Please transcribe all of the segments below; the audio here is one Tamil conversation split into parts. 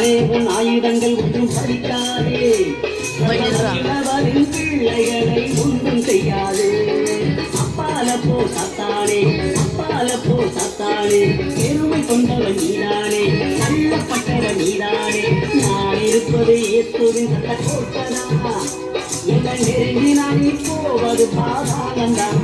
சாத்தானே உன் ஆயுதங்கள் ஒன்றும் இளவரின் பிள்ளைகளை ஒன்றும் செய்யாது. அப்பால போ சாத்தானே. அப்பால போ சாத்தானே. பெருமை கொண்டவன் நீதானே. தள்ளப்பட்டவன் நீதானே. நான் இருப்பது ஏத்துவின் சட்ட கோட்டதா எங்கள் நெருங்கி நான் போவது பாதாளந்தான்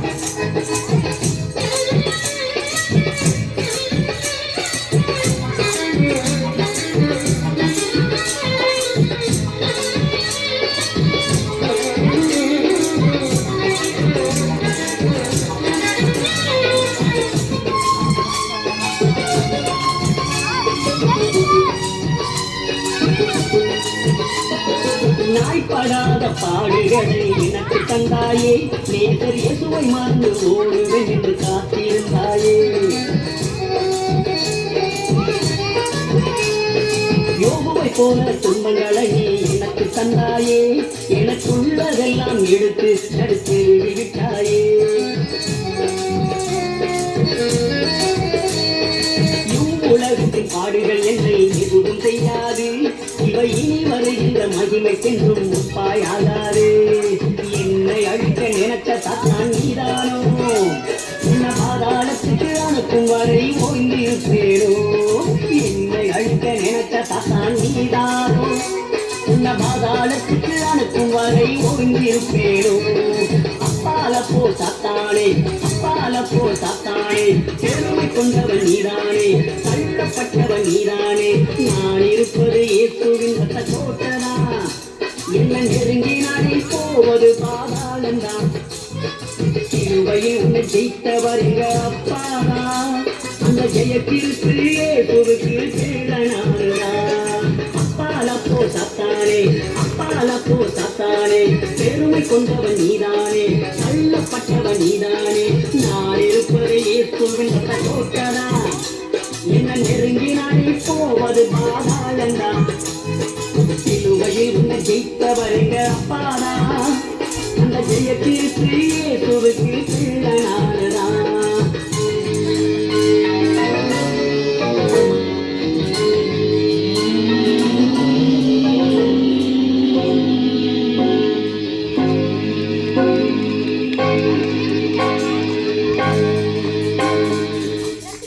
நாய்ப்படாத பாடுகளை எனக்கு தந்தாயே. நேசர் சுவை மறந்து ஓடுவேன் என்று காத்திருந்தாயே. யோகுவை போல துன்பங்களை நீ எனக்கு தந்தாயே. எனக்குள்ளதெல்லாம் எடுத்து தடுத்து விட்டாயே. உலகத்தின் பாடுகள் என்னை எதுவும் செய்யாது. இவை இனி வருகின்ற மகிமைக்கென்றும் முப்பாயாகாது என்னை அழிக்க நினைத்த சாத்தான் நீதானோ? உன்ன பாதாளத்துக்கு அனுப்பும் வரை ஓய்ந்திருப்பேனோ? என்னை அழிக்க நினைத்த சாத்தான் நீதானோ? உன்ன பாதாளத்துக்கு அனுப்பும் வரை ஓய்ந்திருப்பேனோ? அப்பால போ சாத்தானே அப்பால போ சாத்தானே. பெருமை கொண்டவன் நீதானே. கட்டப்பட்டவன் நீதானே. நான் இருப்பது இயேசுவின் ரத்த கோட்டதா என்ன நெருங்கினாரே போவது பாதாளந்தான் சிலுவையில் உன்னை ஜெயித்தவர் எங்க அப்பாதா அந்த ஜெயத்திற்கு இயேசுவுக்கு கீழனாருதா அப்பால போ சாத்தானே அப்பால போ சாத்தானே. பெருமை கொண்டவன் நீதானே தள்ளப்பட்டவன் நீதானே. நான் இருப்பது இயேசுவின் ரத்த கோட்டதா நானே போவது பாதாளந்தா சிலுவையில் உன்னை ஜெயித்தவர் எங்க அப்பாடா அந்த ஜெயத்திற்கு இயேசுவுக்கு